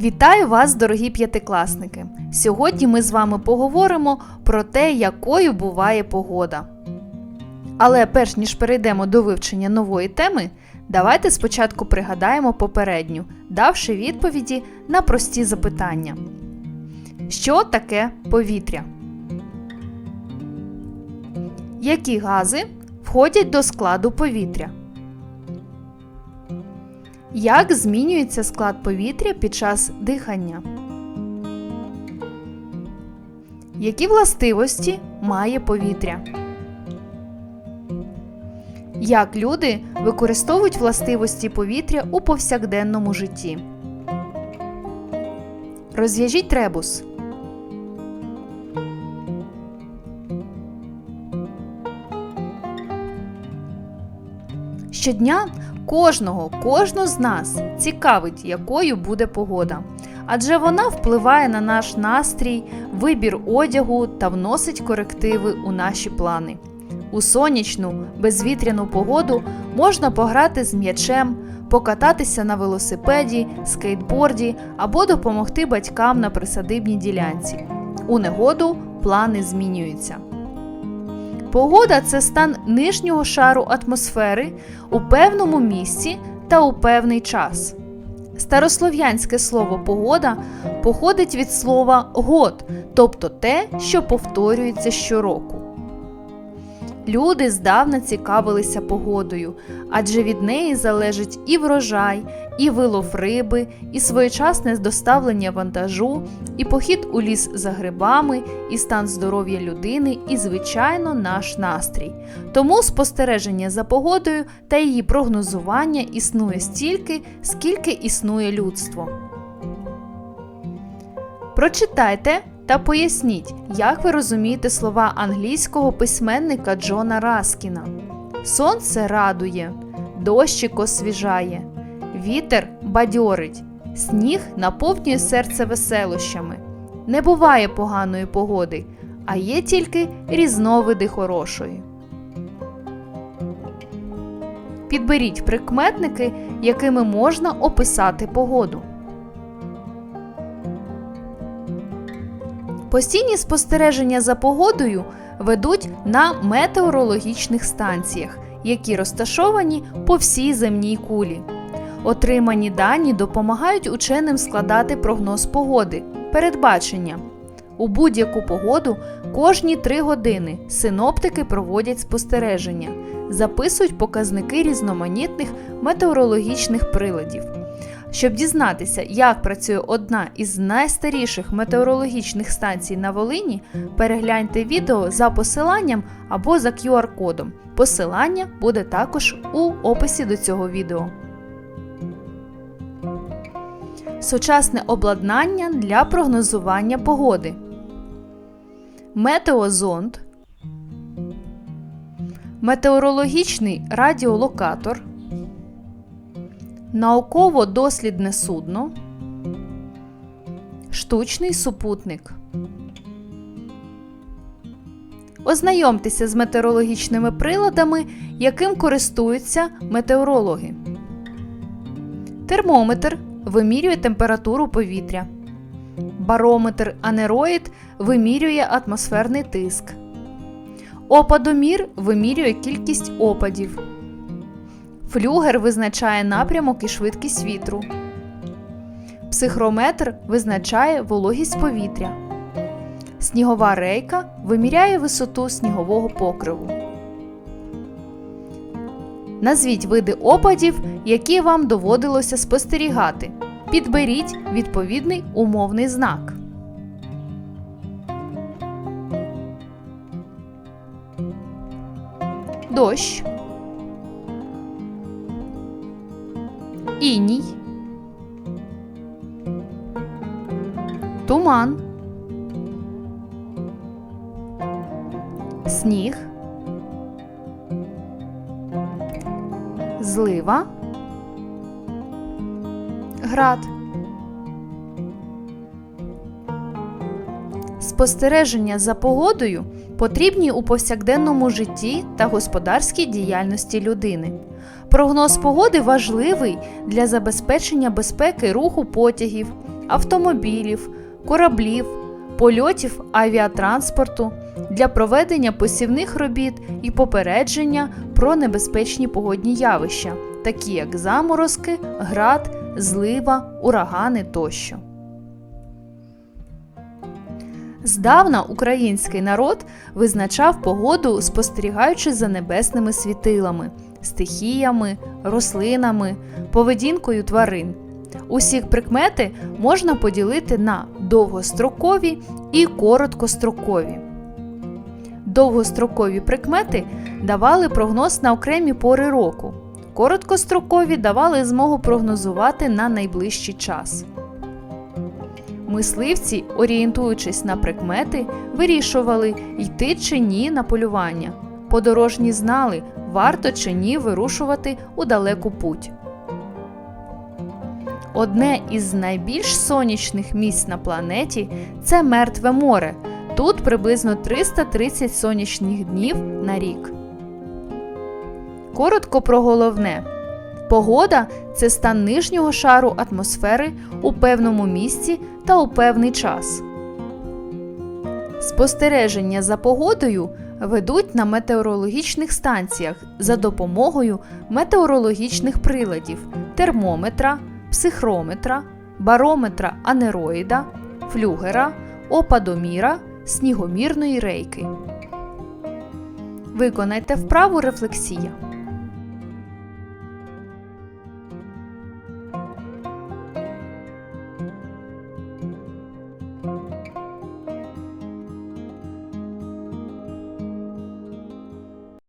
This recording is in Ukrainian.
Вітаю вас, дорогі п'ятикласники! Сьогодні ми з вами поговоримо про те, якою буває погода. Але перш ніж перейдемо до вивчення нової теми, давайте спочатку пригадаємо попередню, давши відповіді на прості запитання. Що таке повітря? Які гази входять до складу повітря? Як змінюється склад повітря під час дихання? Які властивості має повітря? Як люди використовують властивості повітря у повсякденному житті? Розв'яжіть ребус. Щодня кожного, кожну з нас цікавить, якою буде погода. Адже вона впливає на наш настрій, вибір одягу та вносить корективи у наші плани. У сонячну, безвітряну погоду можна пограти з м'ячем, покататися на велосипеді, скейтборді або допомогти батькам на присадибній ділянці. У негоду плани змінюються. Погода це стан нижнього шару атмосфери у певному місці та у певний час. Старослов'янське слово погода походить від слова год, тобто те, що повторюється щороку. Люди здавна цікавилися погодою, адже від неї залежить і врожай, і вилов риби, і своєчасне доставлення вантажу, і похід у ліс за грибами, і стан здоров'я людини, і, звичайно, наш настрій. Тому спостереження за погодою та її прогнозування існує стільки, скільки існує людство. Прочитайте та поясніть, як ви розумієте слова англійського письменника Джона Раскіна. Сонце радує, дощик освіжає, вітер бадьорить, сніг наповнює серце веселощами. Не буває поганої погоди, а є тільки різновиди хорошої. Підберіть прикметники, якими можна описати погоду. Постійні спостереження за погодою ведуть на метеорологічних станціях, які розташовані по всій земній кулі. Отримані дані допомагають ученим складати прогноз погоди, передбачення. У будь-яку погоду кожні три години синоптики проводять спостереження, записують показники різноманітних метеорологічних приладів. Щоб дізнатися, як працює одна із найстаріших метеорологічних станцій на Волині, перегляньте відео за посиланням або за QR-кодом. Посилання буде також у описі до цього відео. Сучасне обладнання для прогнозування погоди. Метеозонд. Метеорологічний радіолокатор науково-дослідне судно, штучний супутник. Ознайомтеся з метеорологічними приладами, яким користуються метеорологи. Термометр вимірює температуру повітря. Барометр анероїд вимірює атмосферний тиск. Опадомір вимірює кількість опадів. Флюгер визначає напрямок і швидкість вітру. Психрометр визначає вологість повітря. Снігова рейка виміряє висоту снігового покриву. Назвіть види опадів, які вам доводилося спостерігати. Підберіть відповідний умовний знак. Дощ. Іній. Туман. Сніг. Злива. Град. Спостереження за погодою потрібні у повсякденному житті та господарській діяльності людини. Прогноз погоди важливий для забезпечення безпеки руху потягів, автомобілів, кораблів, польотів авіатранспорту для проведення посівних робіт і попередження про небезпечні погодні явища, такі як заморозки, град, злива, урагани тощо. Здавна український народ визначав погоду, спостерігаючи за небесними світилами, стихіями, рослинами, поведінкою тварин. Усі прикмети можна поділити на довгострокові і короткострокові. Довгострокові прикмети давали прогноз на окремі пори року. Короткострокові давали змогу прогнозувати на найближчий час. Мисливці, орієнтуючись на прикмети, вирішували, йти чи ні на полювання. Подорожні знали, варто чи ні вирушувати у далеку путь. Одне із найбільш сонячних місць на планеті це Мертве море. Тут приблизно 330 сонячних днів на рік. Коротко про головне. Погода це стан нижнього шару атмосфери у певному місці та у певний час. Спостереження за погодою ведуть на метеорологічних станціях за допомогою метеорологічних приладів термометра, психрометра, барометра анероїда, флюгера, опадоміра, снігомірної рейки. Виконайте вправу рефлексія.